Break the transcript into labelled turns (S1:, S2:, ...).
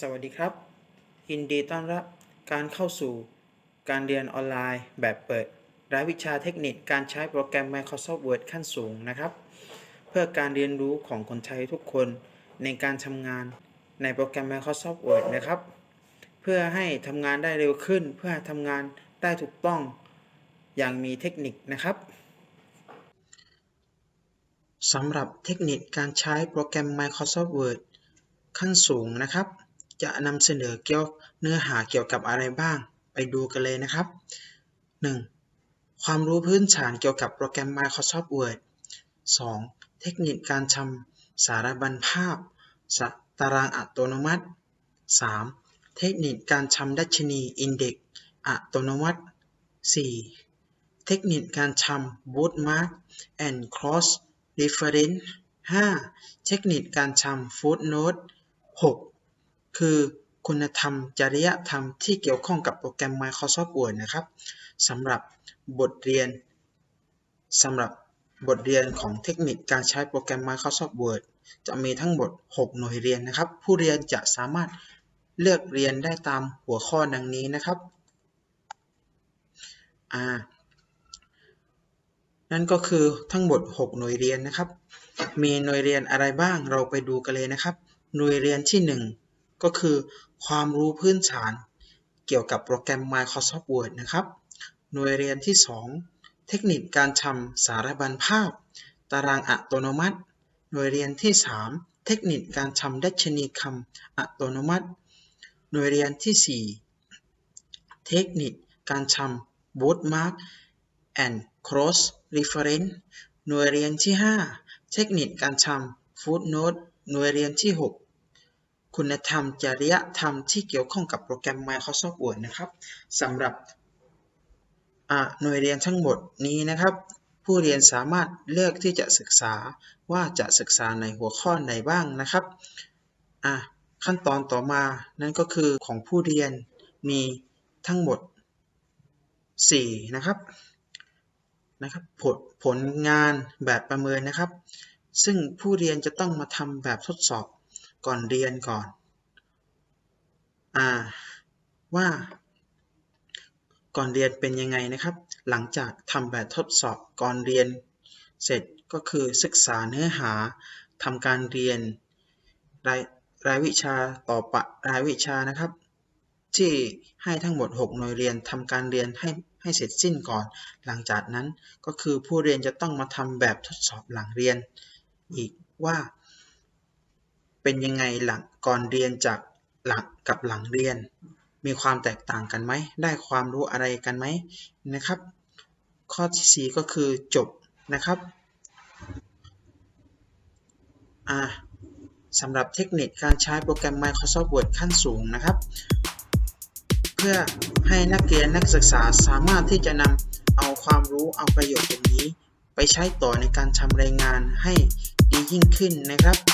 S1: สวัสดีครับ ยินดีต้อนรับการเข้าสู่การเรียนออนไลน์แบบเปิด รายวิชาเทคนิคการใช้โปรแกรม Microsoft Word ขั้นสูงนะครับ เพื่อการเรียนรู้ของคนไทยทุกคนในการทำงานในโปรแกรม Microsoft Word นะครับ เพื่อให้ทำงานได้เร็วขึ้น เพื่อทำงานได้ถูกต้องอย่างมีเทคนิคนะครับสำหรับเทคนิคการใช้โปรแกรม Microsoft Word ขั้นสูงนะครับ จะนำเสนอเกี่ยวเนื้อหาเกี่ยวกับอะไรบ้าง ไปดูกันเลยนะครับ 1. ความรู้พื้นฐานเกี่ยวกับโปรแกรม Microsoft Word 2. เทคนิคการทำสารบัญภาพ ตารางอัตโนมัติ 3. เทคนิคการทำดัชนีอินเด็กซ์อัตโนมัติ 4. เทคนิคการทำ bookmark and cross reference 5. เทคนิคการทำ footnote 6. คือคุณธรรม จริยธรรมที่เกี่ยวข้องกับโปรแกรม Microsoft Word นะครับสำหรับบทเรียนสำหรับบทเรียนของเทคนิคการใช้โปรแกรม Microsoft Word จะมีทั้งหมด 6 หน่วยเรียนนะครับ ผู้เรียนจะสามารถเลือกเรียนได้ตามหัวข้อดังนี้นะครับนั่นก็คือทั้งหมด 6 หน่วยเรียนนะครับ มีหน่วยเรียนอะไรบ้างเราไปดูกันเลยนะครับ หน่วยเรียนที่ 1 ก็คือความรู้พื้นฐานเกี่ยวกับโปรแกรม Microsoft Word นะครับ หน่วยเรียนที่ 2 เทคนิคการทำสารบัญภาพ ตารางอัตโนมัติ หน่วยเรียนที่ 3 เทคนิคการทำดัชนีคำอัตโนมัติ หน่วยเรียนที่ 4 เทคนิคการทำ bookmark and cross reference หน่วยเรียนที่ 5 เทคนิคการทำ footnote หน่วยเรียนที่ 6 คุณธรรม จริยธรรมที่เกี่ยวข้องกับโปรแกรม Microsoft Word นะครับสำหรับหน่วยเรียนทั้งหมดนี้นะครับ ผู้เรียนสามารถเลือกที่จะศึกษาว่าจะศึกษาในหัวข้อไหนบ้างนะครับขั้นตอนต่อมานั่นก็คือของผู้เรียนมีทั้งหมด 4 นะครับนะครับผลผลงานแบบประเมินนะครับ ซึ่งผู้เรียนจะต้องมาทำแบบทดสอบ ก่อนเรียนก่อน อ่า ว่า ก่อนเรียนเป็นยังไงนะครับ หลังจากทำแบบทดสอบก่อนเรียน เสร็จก็คือศึกษาเนื้อหาทำการเรียนรายรายวิชาต่อปะรายวิชานะครับ ที่ให้ทั้งหมด 6 หน่วยเรียนทำการเรียนให้ให้เสร็จสิ้นก่อน หลังจากนั้นก็คือผู้เรียนจะต้องมาทำแบบทดสอบหลังเรียน อีกว่า เป็นยังไงหลังก่อนเรียนจากหลังกับหลังเรียน มีความแตกต่างกันไหม ได้ความรู้อะไรกันไหมนะครับ ข้อที่ 4 ก็คือจบนะครับอ่าสำหรับเทคนิคการใช้โปรแกรม Microsoft Word ขั้นสูงนะครับ เพื่อให้นักเรียนนักศึกษาสามารถที่จะนำเอาความรู้เอาประโยชน์ตรงนี้ ไปใช้ต่อในการทำรายงานให้ดียิ่งขึ้นนะครับขอบคุณนะครับ